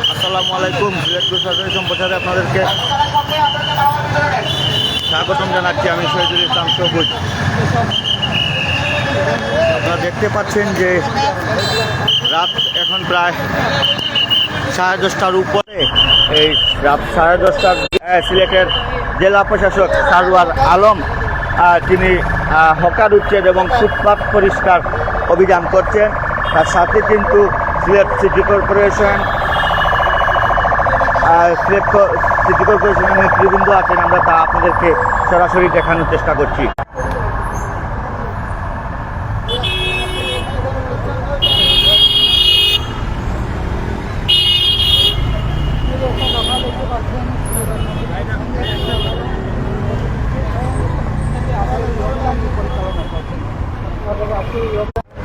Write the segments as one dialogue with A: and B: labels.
A: আসসালামু আলাইকুম। সিলেট সরকারি সম্প্রচারে আপনাদেরকে স্বাগতম জানাচ্ছি আমি শহীদুল ইসলাম সবুজ। আপনারা দেখতে পাচ্ছেন যে রাত এখন প্রায় সাড়ে দশটার উপরে। এই রাত সাড়ে দশটার সিলেটের জেলা প্রশাসক সারওয়ার আলম তিনি হকার উচ্ছেদ এবং ফুটপাত পরিষ্কার অভিযান করছেন। তার সাথে কিন্তু সিলেট সিটি কর্পোরেশন সিটি কর্পোরেশনের নেতৃবৃন্দ আছেন আমরা তা আপনাদেরকে সরাসরি দেখানোর চেষ্টা করছি।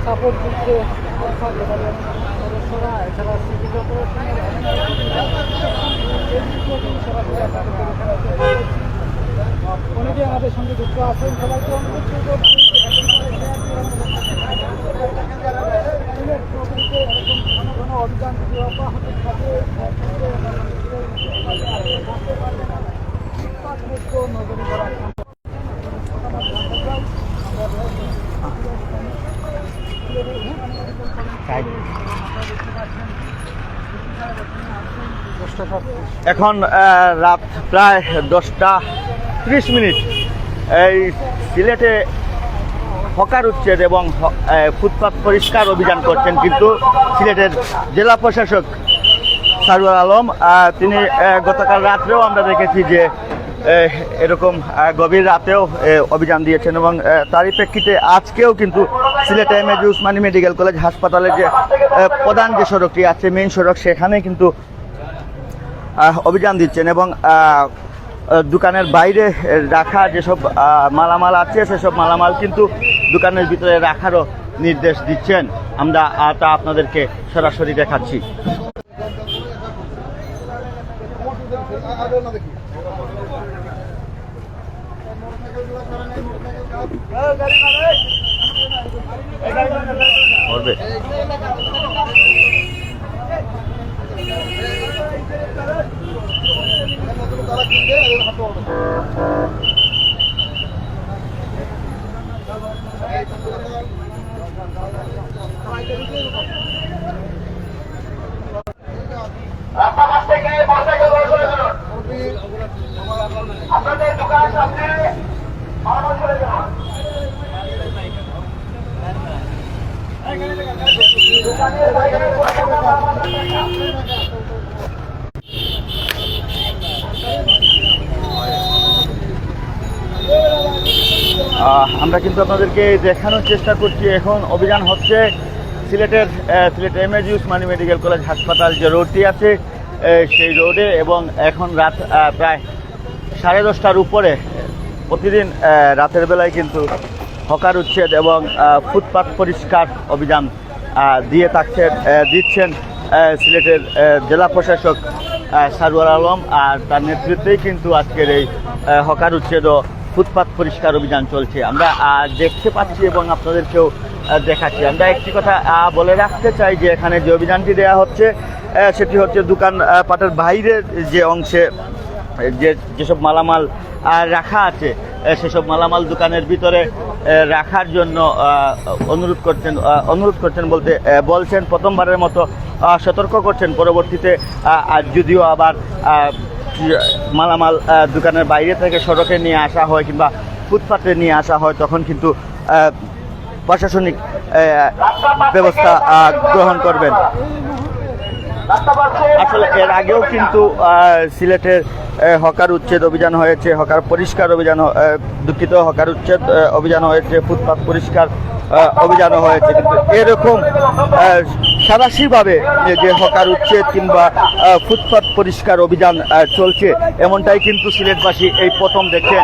B: সাপোর্ট দিচ্ছে সদস্যরা এছাড়া সিটি কর্পোরেশনের অনেকে আমাদের সঙ্গে অভিযান
A: এখন রাত প্রায় দশটা ত্রিশ মিনিট এই সিলেটে হকার উচ্ছেদ এবং ফুটপাত পরিষ্কার অভিযান করছেন কিন্তু সিলেটের জেলা প্রশাসক সারুয়ার আলম তিনি গতকাল রাত্রেও আমরা দেখেছি যে এরকম গভীর রাতেও অভিযান দিয়েছেন এবং তারই প্রেক্ষিতে আজকেও কিন্তু Sylhet M AG Osmani medical college হাসপাতালের যে প্রধান যে সড়কটি আছে, মেইন সড়ক, সেখানে কিন্তু অভিযান দিচ্ছেন এবং দোকানের বাইরে রাখা যেসব মালামাল আছে সেসব মালামাল কিন্তু দোকানের ভিতরে রাখারও নির্দেশ দিচ্ছেন। আমরা তা আপনাদেরকে সরাসরি দেখাচ্ছি। করবে
C: রাস্তা পাশ থেকে মোটরসাইকেল বের করে দিন আপনাদের দোকান সামনে মানুষ চলে দোকানের
A: আমরা কিন্তু আপনাদেরকে দেখানোর চেষ্টা করছি। এখন অভিযান হচ্ছে সিলেটের Sylhet M AG Osmani medical college হাসপাতাল যে রোডটি আছে সেই রোডে এবং এখন রাত প্রায় সাড়ে দশটার উপরে প্রতিদিন রাতের বেলায় কিন্তু হকার উচ্ছেদ এবং ফুটপাত পরিষ্কার অভিযান দিয়ে থাকছেন দিচ্ছেন সিলেটের জেলা প্রশাসক সারওয়ার আলম। আর তার নেতৃত্বেই কিন্তু আজকের এই হকার উচ্ছেদ ফুটপাত পরিষ্কার অভিযান চলছে। আমরা দেখতে পাচ্ছি এবং আপনাদেরকেও দেখাচ্ছি। আমরা একটি কথা বলে রাখতে চাই যে এখানে যে অভিযানটি দেওয়া হচ্ছে সেটি হচ্ছে দোকান পাটের বাইরের যে অংশে, যে, যেসব মালামাল রাখা আছে সেসব মালামাল দোকানের ভিতরে রাখার জন্য অনুরোধ করছেন অনুরোধ করছেন বলতে বলছেন, প্রথমবারের মতো সতর্ক করছেন। পরবর্তীতে যদিও আবার মালামাল দোকানের বাইরে থেকে সড়কে নিয়ে আসা হয় কিংবা ফুটপাতে নিয়ে আসা হয়, তখন কিন্তু প্রশাসনিক ব্যবস্থা গ্রহণ করবেন। আসলে এর আগেও কিন্তু সিলেটের হকার উচ্ছেদ অভিযান হয়েছে হকার পরিষ্কার অভিযান দুঃখিত হকার উচ্ছেদ অভিযান হয়েছে ফুটপাত পরিষ্কার আহ, অভিযানও হয়েছে। কিন্তু এরকম সারাশিভাবে যে হকার উচ্ছেদ কিংবা ফুটপাত পরিষ্কার অভিযান চলছে এমনটাই কিন্তু সিলেটবাসী এই প্রথম দেখছেন।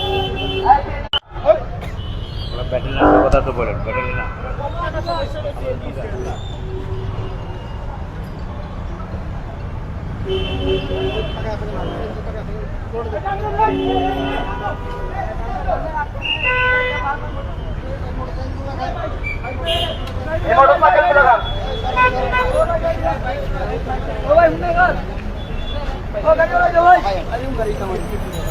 C: যান আপনাদের চলে যান আপনারা আপনারা যান তারা চলে যান
B: ও দাঁড়িয়ে গেছে, ও দাঁড়িয়ে গেছে।
C: মোটরসাইকেলগুলো না
A: সিলেট ভিউ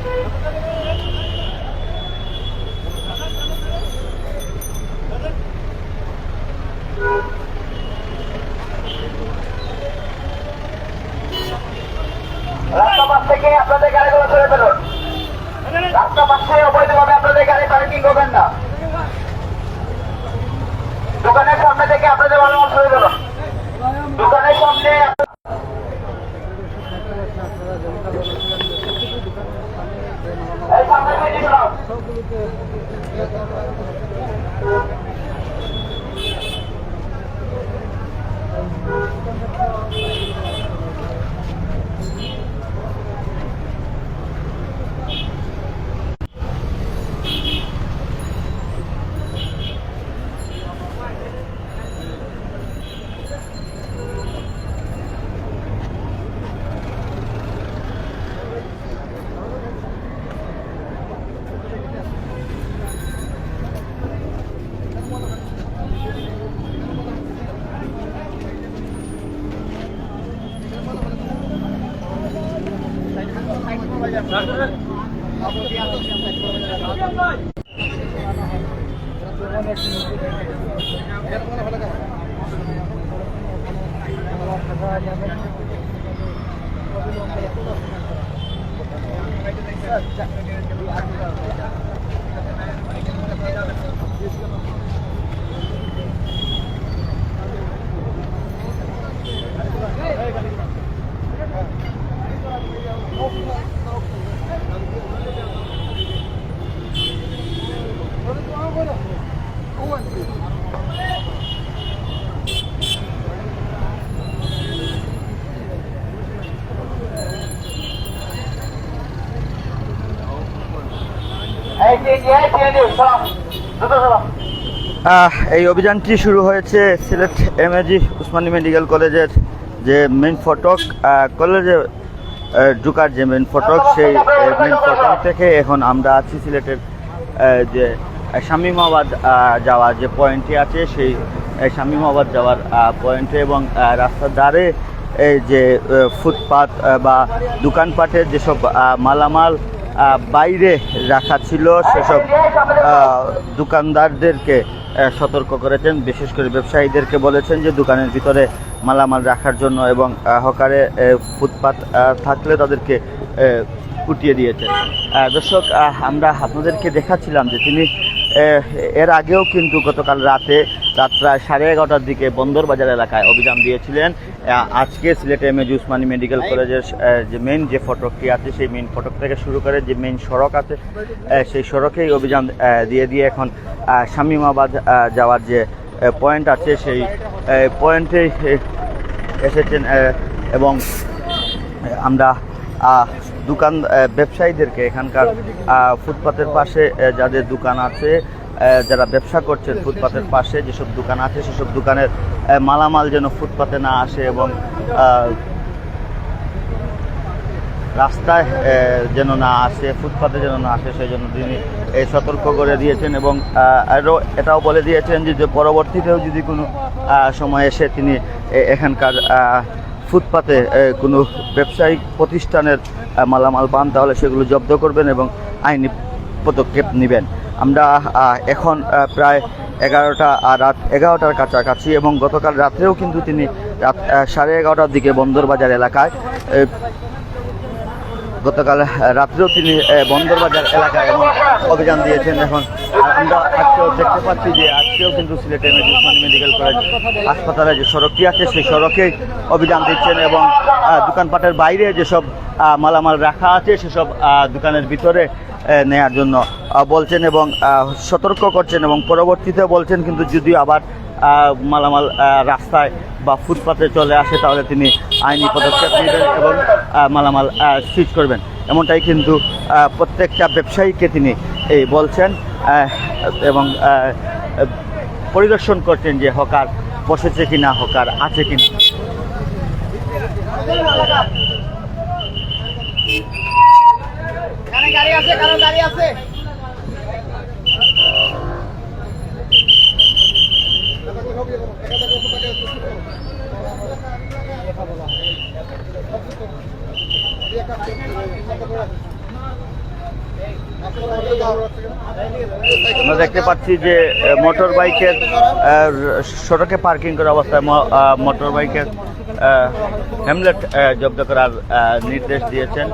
D: Thank you.
C: এই
A: অভিযানটি শুরু হয়েছে সিলেট এমএজি উসমানী মেডিকেল কলেজের যে মেইন ফটক কলেজে ঢুকার যে মেইন ফটক সেই মেন ফটক থেকে এখন আমরা আছি সিলেটের যে শামীমাবাদ যাওয়ার যে পয়েন্টটি আছে সেই শামীমাবাদ যাওয়ার পয়েন্টে এবং রাস্তার ধারে যে আহ, ফুটপাত বা দোকানপাটের যেসব মালামাল বাইরে রাখা ছিল সেসব দোকানদারদেরকে সতর্ক করেছেন। বিশেষ করে ব্যবসায়ীদেরকে বলেছেন যে দোকানের ভিতরে মালামাল রাখার জন্য এবং হকারে ফুটপাত থাকলে তাদেরকে উঠিয়ে দিয়েছেন। দর্শক আমরা আপনাদেরকে দেখাচ্ছিলাম যে তিনি এর আগেও কিন্তু গতকাল রাতে, রাত প্রায় সাড়ে এগারোটার দিকে বন্দরবাজার এলাকায় অভিযান দিয়েছিলেন। আজকে সিলেটে এম এজ মেডিকেল কলেজের যে মেন যে ফটকটি আছে, সেই মেন ফটক থেকে শুরু করে যে মেন সড়ক আছে সেই সড়কেই অভিযান দিয়ে দিয়ে এখন শামীমাবাদ যাওয়ার যে পয়েন্ট আছে, সেই পয়েন্টেই এসেছেন এবং আমরা দোকান ব্যবসায়ীদেরকে এখানকার ফুটপাতের পাশে যাদের দোকান আছে যারা ব্যবসা করছেন ফুটপাতের পাশে, যেসব দোকান আছে, সেসব দোকানের মালামাল যেন ফুটপাতে না আসে এবং রাস্তায় যেন না আসে, ফুটপাতে যেন না আসে, সেই জন্য তিনি সতর্ক করে দিয়েছেন এবং আরও এটাও বলে দিয়েছেন যে পরবর্তীতেও যদি কোনো সময় এসে তিনি এখানকার ফুটপাতে কোনো ব্যবসায়িক প্রতিষ্ঠানের মালামাল পান, তাহলে সেগুলো জব্দ করবেন এবং আইনি পদক্ষেপ নেবেন। আমরা এখন প্রায় এগারোটা রাত এগারোটার কাছাকাছি এবং গতকাল রাত্রেও কিন্তু তিনি রাত সাড়ে এগারোটার দিকে বন্দরবাজার এলাকায় গতকাল রাত্রেও তিনি বন্দরবাজার এলাকায় এবং অভিযান দিয়েছেন। এখন আমরা আজকেও দেখতে পাচ্ছি যে আজকেও কিন্তু সিলেট মেডিকেল কলেজ হাসপাতালে যে সড়কটি আছে, সেই সড়কেই অভিযান দিচ্ছেন এবং দোকানপাটের বাইরে যেসব মালামাল রাখা আছে, সেসব দোকানের ভিতরে নেয়ার জন্য বলছেন এবং সতর্ক করছেন এবং পরবর্তীতে বলছেন কিন্তু যদিও আবার মালামাল রাস্তায় বা ফুটপাতে চলে আসে, তাহলে তিনি আইনি পদক্ষেপ নেবেন এবং মালামাল সিজ করবেন। এমনটাই কিন্তু প্রত্যেকটা ব্যবসায়ীকে তিনি এই বলছেন এবং পরিদর্শন করছেন যে হকার বসেছে কিনা, হকার আছে কিনা।
B: গাড়ি আছে কারও গাড়ি আছে।
A: আমরা দেখতে পাচ্ছি যে মোটর বাইকের সড়কে পার্কিং করা অবস্থায় মোটর বাইকের হ্যামলেট আহ, জব্দ করার নির্দেশ দিয়েছেন।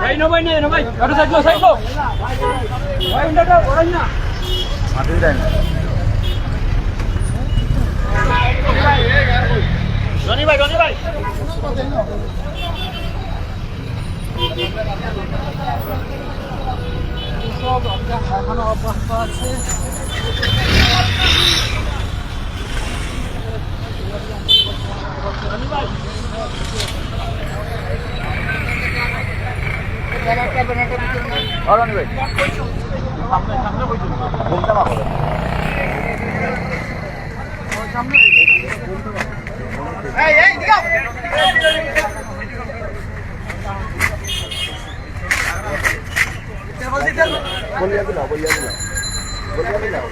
B: ভাই না ভাই না ভাই গাড়ি সাইড লো সাইড লো ভাই উন্ডাটা ওরাই না
A: মাটি দেন
B: রনি ভাই রনি ভাই সব এখনও অব্যাহত আছে
A: অরণ ভাই ঘুমটা মা করে বলিয়া দিলাও বলিয়া দিলাও বলিয়া দিলাও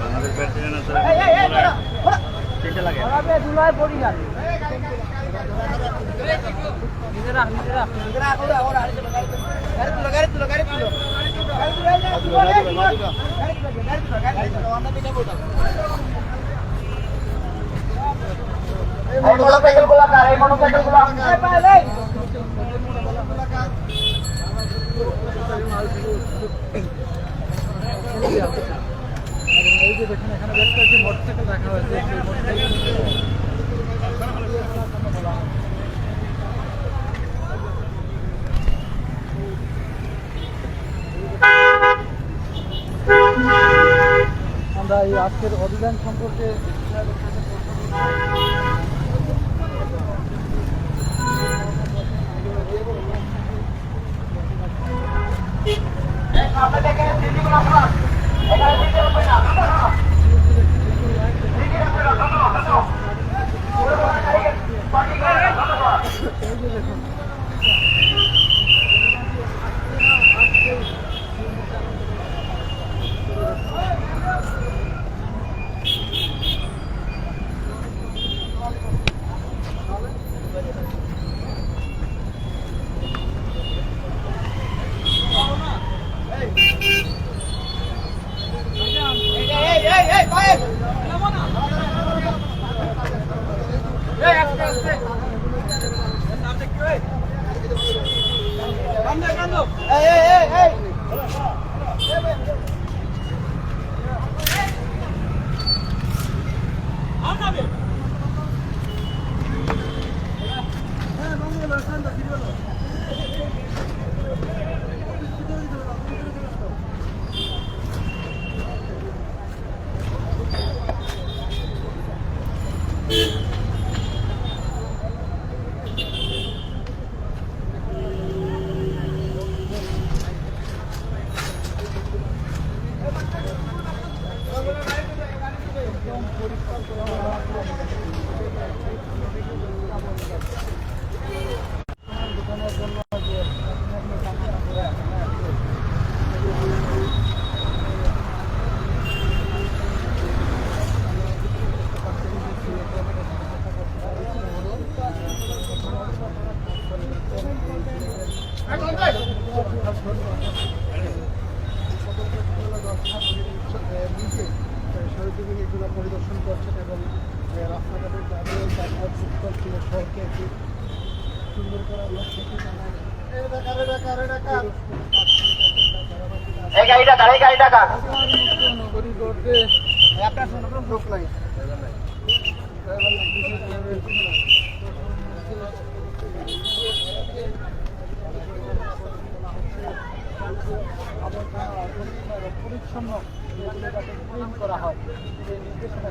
A: বাংলাদেশ ব্যাটসম্যান তিনটে লাগে
B: নিজেরা নিজেরা
C: এই
B: যে দেখুন এখানে বেশ কয়েকটি মোটরসাইকেল রাখা হয়েছে। সেই মোটরসাইকেল আমরা এই আজকের অভিযান সম্পর্কে
E: Ei, ei, ei! আবর্জনা পরিচ্ছন্ন যাতে করা হয় সেই নির্দেশনা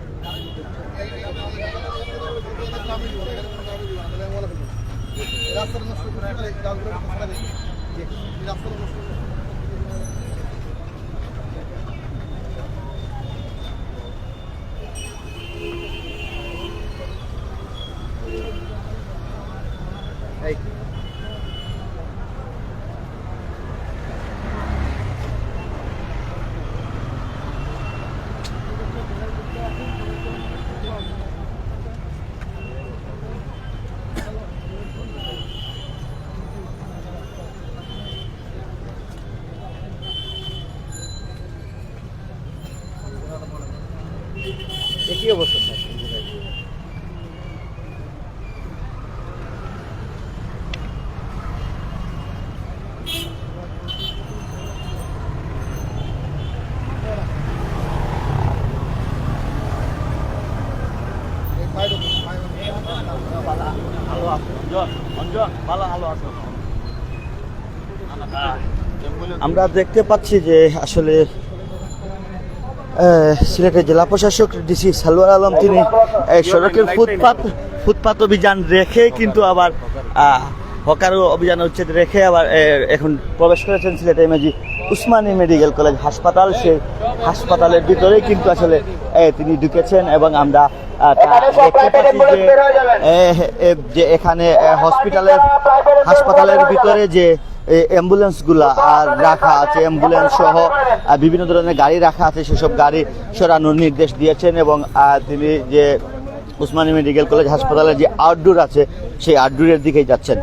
E: রাস্তাটা নষ্ট করে রাস্তাটা নষ্ট এই
A: একই অবস্থা স্যার
E: এই বাইরে বাইরে
A: আলো আছে অঞ্জন অঞ্জন ভালো আলো আছে আমরা দেখতে পাচ্ছি যে আসলে সিলেটের জেলা প্রশাসক ডিসি সালোয়ার আলম তিনি এই সড়কের ফুটপাত ফুটপাত অভিযান রেখে কিন্তু আবার আহ, হকারও অভিযান উচ্ছেদ রেখে আবার এখন প্রবেশ করেছেন Sylhet MAG Osmani medical college হাসপাতাল। সেই হাসপাতালের ভিতরেই কিন্তু আসলে তিনি ঢুকেছেন এবং আমরা যে এখানে হসপিটালের হাসপাতালের ভিতরে যে অ্যাম্বুলেন্সগুলা আর রাখা আছে। অ্যাম্বুলেন্স সহ বিভিন্ন ধরনের গাড়ি রাখা আছে। সেসব গাড়ি সরানোর নির্দেশ দিয়েছেন এবং তিনি যে উসমানী মেডিকেল কলেজ হাসপাতালের যে আউটডোর আছে, সেই আউটডোরের দিকেই যাচ্ছেন।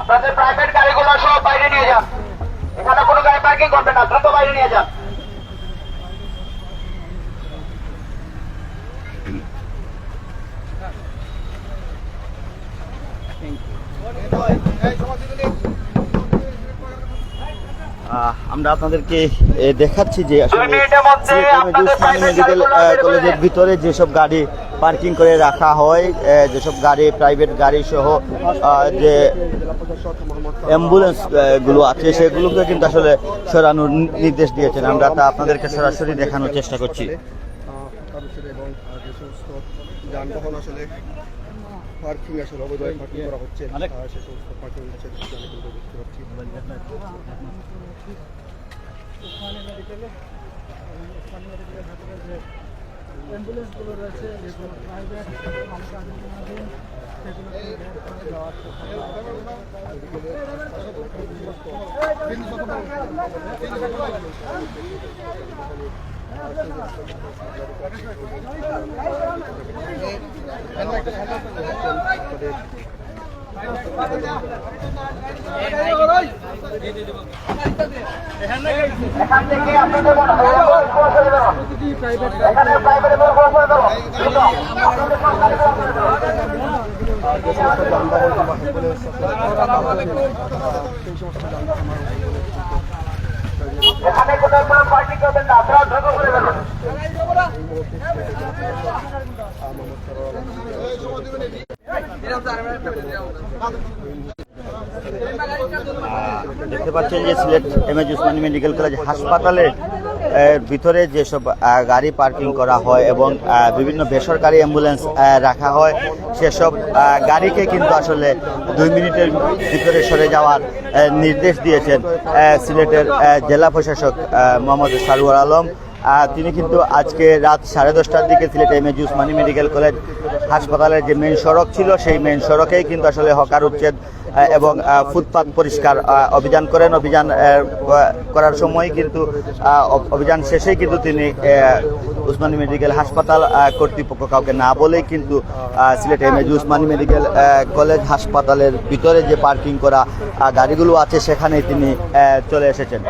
E: আপনাদের
F: প্রাইভেট গাড়িগুলো সব বাইরে নিয়ে যান। এখানে কোনো গাড়ি পার্কিং করবেন না, দ্রুত বাইরে নিয়ে যান।
A: আমরা আপনাদেরকে দেখাচ্ছি যে আসলে উসমানী মেডিকেল কলেজের ভিতরে যেসব গাড়ি পার্কিং করে রাখা হয় যেসব গাড়ি প্রাইভেট গাড়ি সহ যে অ্যাম্বুলেন্সগুলো আছে সেগুলোকে কিন্তু আসলে সরানোর নির্দেশ দিয়েছেন। আমরা তা আপনাদেরকে সরাসরি দেখানোর চেষ্টা করছি।
G: এবং যে সমস্ত যানবাহন আসলে পার্কিং আসলে অবৈধ পার্কিং করা হচ্ছে সে সমস্ত পার্কিং কিন্তু দেখতে পাচ্ছি।
E: উসমানী মেডিকেলে উসমানী মেডিকেলের ভেতরে যে অ্যাম্বুলেন্সগুলো রয়েছে যেগুলো প্রাইভেট সেগুলোকে বের
F: এখান থেকে এখানে প্রাইভেট পার্কিং করবেন না আপনারা দ্রুত করে
A: দেখতে পাচ্ছেন যে Sylhet MAG Osmani medical college হাসপাতালের ভিতরে যেসব গাড়ি পার্কিং করা হয় এবং বিভিন্ন বেসরকারি অ্যাম্বুলেন্স রাখা হয়, সেসব গাড়িকে কিন্তু আসলে দুই মিনিটের ভিতরে সরে যাওয়ার নির্দেশ দিয়েছেন সিলেটের জেলা প্রশাসক মোহাম্মদ সারুয়ার আলম। তিনি কিন্তু আজকে রাত সাড়ে দশটার দিকে সিলেট এম এ মানি মেডিকেল কলেজ হাসপাতালের যে মেন সড়ক ছিল, সেই মেন সড়কেই কিন্তু আসলে হকার উচ্ছেদ এবং ফুটপাত পরিষ্কার অভিযান করেন। অভিযান করার সময় কিন্তু অভিযান শেষেই কিন্তু তিনি উসমানী মেডিকেল হাসপাতাল কর্তৃপক্ষ কাউকে না বলেই কিন্তু Sylhet M A Osmani medical college হাসপাতালের ভিতরে যে পার্কিং করা গাড়িগুলো আছে সেখানে তিনি চলে এসেছেন।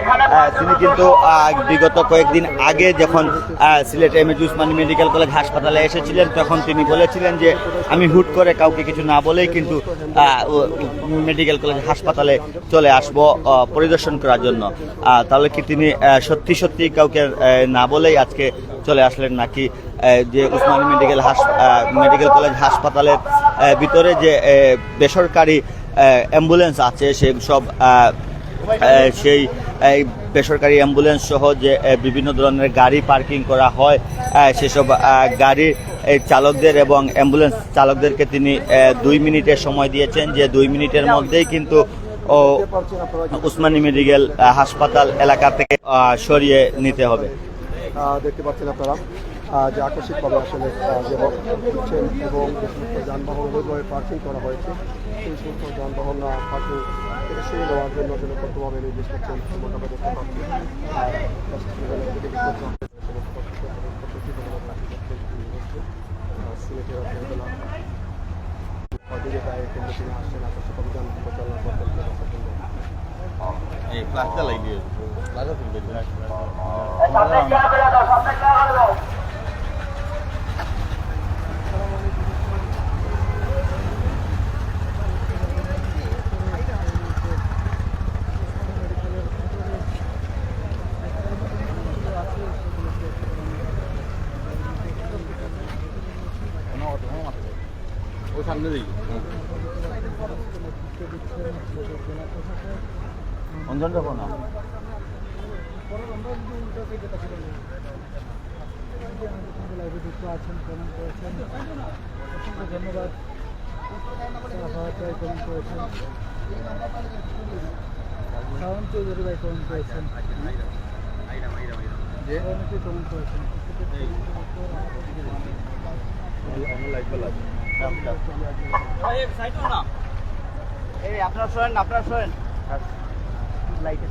A: তিনি কিন্তু বিগত কয়েকদিন আগে যখন Sylhet M A Osmani medical college হাসপাতালে এসেছিলেন, তখন তিনি বলেছিলেন যে, আমি হুট করে কাউকে কিছু না বলেই কিন্তু মেডিকেল কলেজ হাসপাতালে চলে আসব পরিদর্শন করার জন্য। তাহলে কি তিনি সত্যি সত্যি কাউকে না বলেই আজকে চলে আসলেন নাকি যে উসমান মেডিকেল মেডিকেল কলেজ হাসপাতালের ভিতরে যে বেসরকারি অ্যাম্বুলেন্স আছে সেই সব সেই বেসরকারি অ্যাম্বুলেন্স সহ যে বিভিন্ন ধরনের গাড়ি পার্কিং করা হয় সেসব গাড়ির এই চালকদের এবং অ্যাম্বুলেন্স চালকদেরকে তিনি দুই মিনিটের সময় দিয়েছেন, যে দুই মিনিটের মধ্যেই কিন্তু, ও, উসমানী মেডিকেল হাসপাতাল এলাকা থেকে সরিয়ে নিতে হবে।
E: দেখতে পাচ্ছেন আপনারা। যে আকস্মিকভাবে আসলে যে বক্তব্য দিচ্ছেন এবং যে সমস্ত যানবাহন অবৈধভাবে পার্কিং করা হয়েছে সেই সমস্ত যানবাহন পার্কিং থেকে সরিয়ে দেওয়ার জন্য আসলে কতভাবে নির্দেশ দেখতে পাচ্ছি সিলেটের আসছেন আকস্মিক অভিযান পরিচালনা
A: এই লাগিয়ে
C: খেলা করে দাও সামনে খেলা করে দাও
A: ওই সামনে দিই অঞ্জন যাব না
D: লাইভে যুক্ত আছেন কমেন্ট করেছেন অসংখ্য ধন্যবাদ কমেন্ট করেছেন শাওন চৌধুরী
A: এই আপনার শোনেন আপনার শোনেন। লাইটে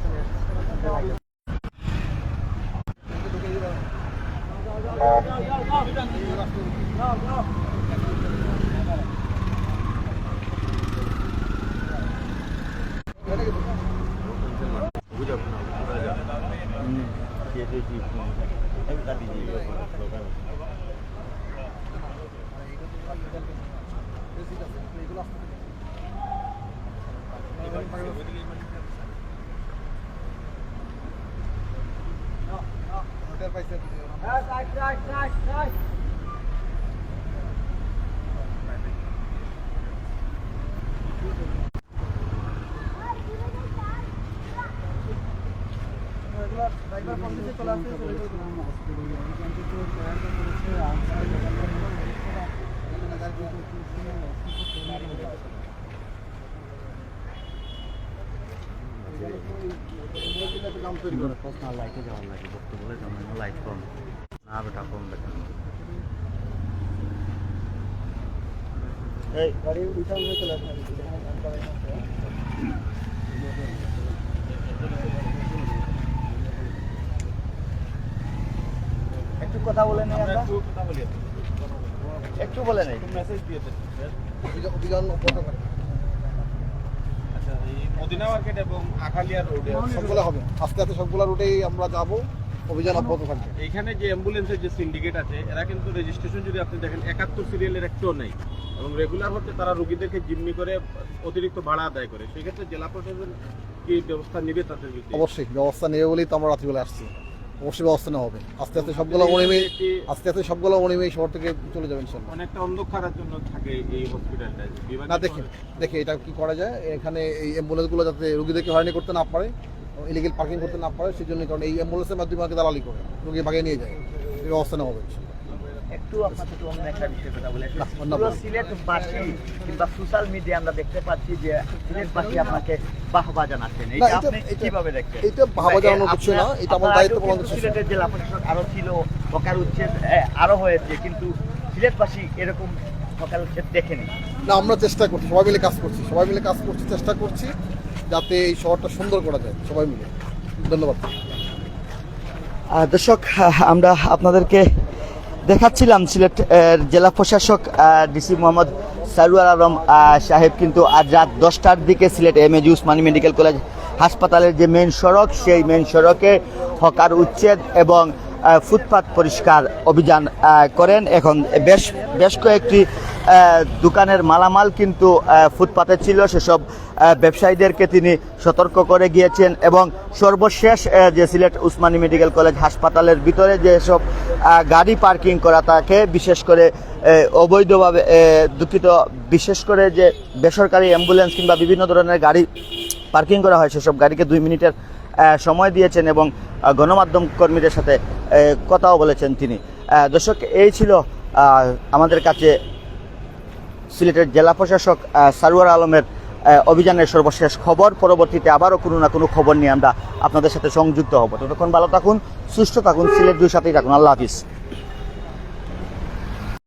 A: চলে লাইটে যাওয়ার লাগে বক্তব্য বলে যেমন লাইট কম। না বেটা কম বেটা এই
D: গাড়ি উঠান হয়ে চলে
A: একটু কথা বলে নেই আমরা? একটু বলে। নেই
B: মেসেজ দিয়েছে
E: অভিযান
B: মদিনা মার্কেট এবং আখালিয়া রোডে
E: সবগুলো হবে। আস্তে আস্তে সবগুলো রুটেই আমরা যাব অভিযান অব্যাহত থাকবে।
B: এইখানে যে অ্যাম্বুলেন্সের যে সিন্ডিকেট আছে এরা কিন্তু রেজিস্ট্রেশন যদি আপনি দেখেন একাত্তর সিরিয়ালের একটাও নেই। এবং রেগুলার হচ্ছে তারা রুগীদেরকে জিম্মি করে অতিরিক্ত ভাড়া আদায় করে। সেক্ষেত্রে জেলা প্রশাসন কি ব্যবস্থা নেবে তাদের
E: অবশ্যই ব্যবস্থা নেবে বলেই তো আমরা রাত্রিবেলা আসছি। অবশ্যই ব্যবস্থা নেওয়া হবে। আস্তে আস্তে সবগুলো অনিমে আস্তে আস্তে সবগুলো অনিমে শহর থেকে চলে যাবেন ইনশাল্লাহ।
B: অনেকটা অন্ধকারের জন্য থাকে এই হসপিটালটা
E: না দেখি দেখি এটা কি করা যায়? এখানে এই অ্যাম্বুলেন্সগুলো যাতে রুগীদেরকে হয়রানি করতে না পারে ইলিগেল পার্কিং করতে না পারে সেই জন্য কারণ এই অ্যাম্বুলেন্সের মাধ্যমে আমাকে দালালি করে। রোগী ভাগে নিয়ে যায়। এই ব্যবস্থা নেওয়া হবে
A: একটু আপনার সাথে অন্য একটা বিষয় কথা বলে। পুরো সিলেটবাসী কিংবা সোশ্যাল মিডিয়া আমরা দেখতে পাচ্ছি যে সিলেটবাসী আপনাকে বাহবা জানাচ্ছেন।
E: না,
A: এটা
E: এটা-
A: আপনি কীভাবে দেখছেন?
E: এটা বাহবা জানানোর কিছু না, এটা আমার দায়িত্ব পালন
A: কিন্তু সিলেটের জেলা প্রশাসক আরও ছিল হকার উচ্ছেদ আরও হয়েছে কিন্তু সিলেটবাসী এরকম হকার উচ্ছেদ দেখেনি।
E: না আমরা চেষ্টা করছি সবাই মিলে কাজ করছি সবাই মিলে কাজ করছি চেষ্টা করছি যাতে এই শহরটা সুন্দর করা যায় সবাই মিলে। ধন্যবাদ।
A: দর্শক আমরা আপনাদেরকে দেখাচ্ছিলাম সিলেট জেলা প্রশাসক ডিসি মোহাম্মদ সারুয়ার আলম সাহেব কিন্তু আজ রাত দশটার দিকে Sylhet M AG Osmani medical college হাসপাতালের যে মেন সড়ক, সেই মেন সড়কে হকার উচ্ছেদ এবং ফুটপাত পরিষ্কার অভিযান করেন। এখন বেশ বেশ কয়েকটি দোকানের মালামাল কিন্তু ফুটপাতে ছিল। সেসব ব্যবসায়ীদেরকে তিনি সতর্ক করে গিয়েছেন এবং সর্বশেষ যে সিলেট উসমানী মেডিকেল কলেজ হাসপাতালের ভিতরে যেসব গাড়ি পার্কিং করা, তাকে বিশেষ করে অবৈধভাবে দুঃখিত, বিশেষ করে যে বেসরকারি অ্যাম্বুলেন্স কিংবা বিভিন্ন ধরনের গাড়ি পার্কিং করা হয়, সেসব গাড়িকে দুই মিনিটের সময় দিয়েছেন এবং গণমাধ্যম কর্মীদের সাথে কথাও বলেছেন তিনি। দর্শক, এই ছিল আমাদের কাছে সিলেটের জেলা প্রশাসক সারুয়ার আলমের অভিযানের সর্বশেষ খবর। পরবর্তীতে আবারও কোনো না কোনো খবর নিয়ে আমরা আপনাদের সাথে সংযুক্ত হব। ততক্ষণ ভালো থাকুন, সুস্থ থাকুন, সিলেট দুই সাথেই থাকুন। আল্লাহ হাফিজ।